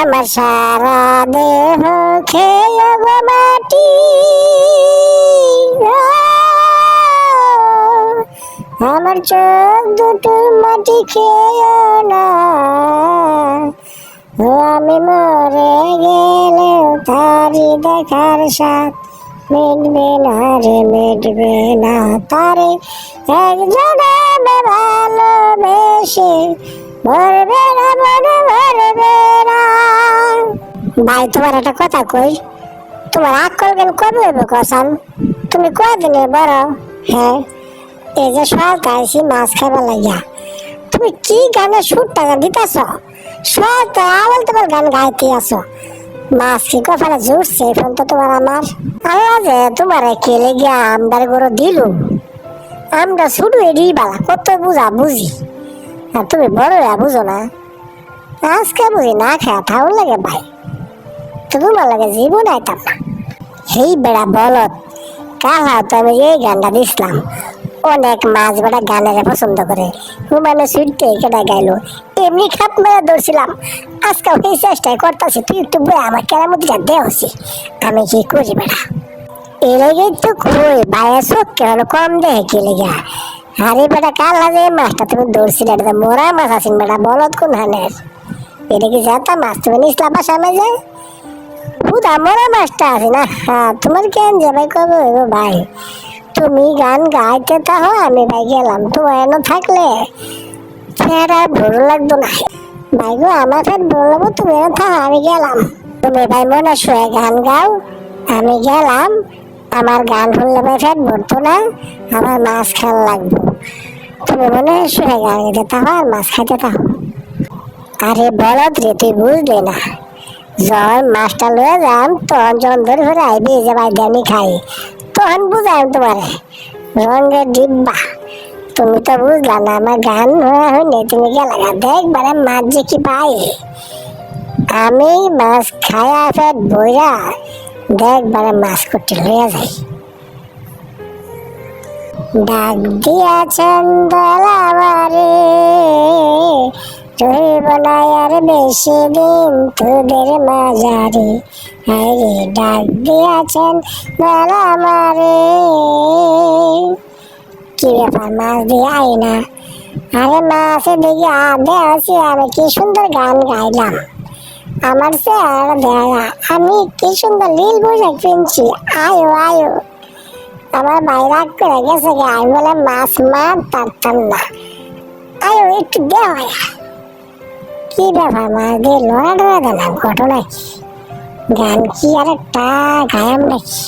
আমার সারা দেহ খেয়ে গো মাটি। আমার চোখ দুটো মাটি খেয়ে না। আমি মরে গেলেও তারি দেখার সাথ মিটবে না রে মিটবে না তারে একজনে ভালোবেসে মরবে না মনে মরবে না ভাই, তোমার একটা কথা কই? তোমার আকল জ্ঞান কবে হবে কসাম? তুমি কদিনে বড়? হ্যাঁ এই যে সকাল আইসি মাছ খাবার লাগিয়া। তুমি কি গানের সুরটা দিতেছ? সব আওয়াল তোমার গান গাইতে আসো মাছ কি কপালে জুড়ছে এখন তো তোমার আমার? আল্লাহ যে তোমার কেলে গিয়া আমদার গরু দিলু? আমরা শুধু এডি বালা, কত বুঝা বুঝি। আর তুমি বড় বুঝো না। আজকে বুঝি না খায় থাও লাগে ভাই। তো বেড়া বলত আমি গানটা অনেক মাছ বেড়া পছন্দ করে। কেটা গাইলো, এমনি খাপ মেরে ধরছিলাম। আজকে ওই চেষ্টাই করতেছি, তুই একটু আমি বেড়া? এ লেগে তো কই বাইরে চোখ কেন কম লেগে? আরে মাছটা তুমি এটা মোরা মাছ আছেন বলত কোন হানের? এটা কি যাতা মাছ তুমি নিসলা বাসা পুরা মোরা মাছটা আছে না? হ্যাঁ তোমার কেন যাবে কবে হইব ভাই। তুমি গান গাইতে তাহো আমি ভাই গেলাম। তোমার এনে থাকলে আর ভালো লাগতো না। ভাই গো আমার ফের লাগবো, তুমি এনে থাকো, আমি গেলাম। তুমি ভাই মনে শুয়ে গান গাও, আমি গেলাম। আমার গান শুনলে ভাই ফের ভরতো না আমার মাছ খাওয়া লাগবো। তুমি মনে শুয়ে গান গাইতে তাহো আর মাছ খাইতে তাহো আরে বলদ রে তুই বুঝলি না। যখন মাছটা লয়ে যাম, তখন যখন ধরে ধরে আইবি, যে ভাই দেনি খাই, তখন বুঝাম তোমারে, রঙের ডিব্বা। তুমি তো বুঝলা না, আমার গান হওয়া হয়নি, তুমি গেলা দেখবারে মাছ যে কি পাই। আমি মাছ খায়া ফেট বইরা দেখবারে মাছ করতে লইয়া যাই। ডাক দিয়াছেন দলাবারে আর বেশি দিন তোদের মাঝারে। আরে ডাক দিয়াছেন দলাবারে কি ব্যাপার, মাছ দিয়ে আই না। আরে মাছের দেখি আদে আছি, আমি কি সুন্দর গান গাইলাম। আমার সে আর দেখা আমি কি সুন্দর নীল পোশাক কিনছি আয়ো আয়ো। আমার ভাই রাগ করে গেছে আমি বলে মাছ মার পারতাম না। আয়ো, একটু দেওয়া। কি ব্যাপার দিয়ে লড়া ডরা দিলাম ঘটনা কি গান কি আরে একটা গায়াম নাকি?